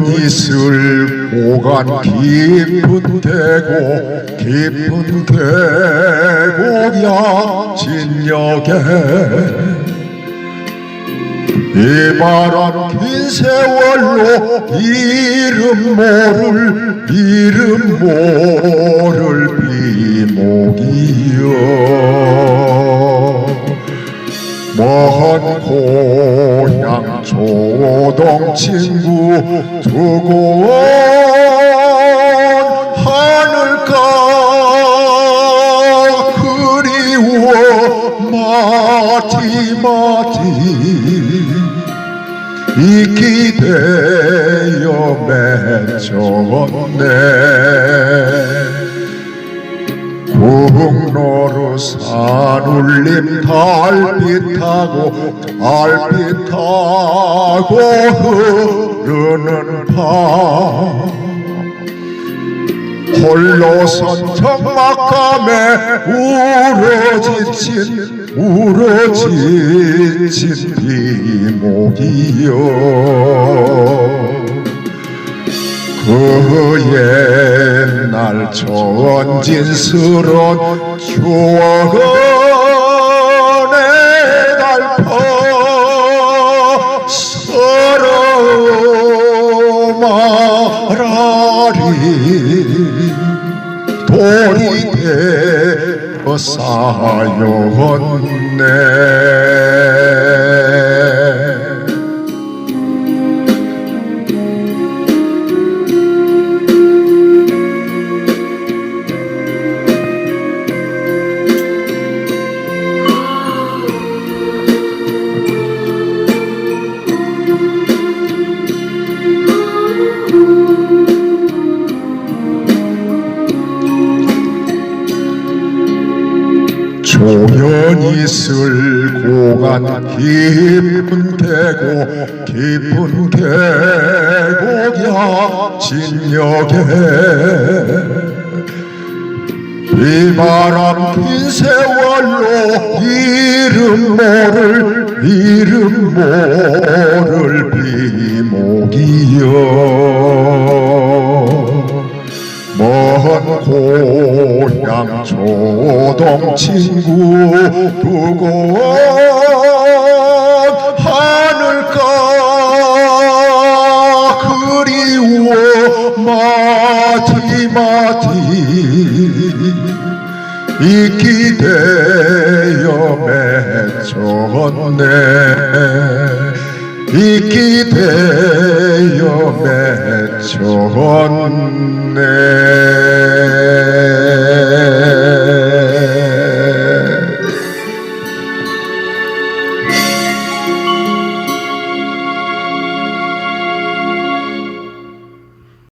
조연히 쓸고 간 깊은 계곡 깊은 계곡야 진역에. 이 바람 긴 세월로 이름 모를 이름 모를 비목이여. 먼 조동 친구 두고 온 하늘가 그리워 마디 이기 되어 맺혔네 북로로 산울림 달빛하고 달빛하고 흐르는 밤. 홀로선 적막감에 울어지친 울어지친 비목이여. 그옛 날 전진스런 추억은 내달퍼 서러 말하리 돌이 되어 쌓였네 조연히 쓸고 간 깊은 계곡 깊은 계곡야 진역에. 비바람 긴 세월로 이름 모를 이름 모를 비목이여 먼 고향 조동 친구 두고 온 하늘가 그리워 마디 있기 되어 맺혔네 있기 되어 맺혔네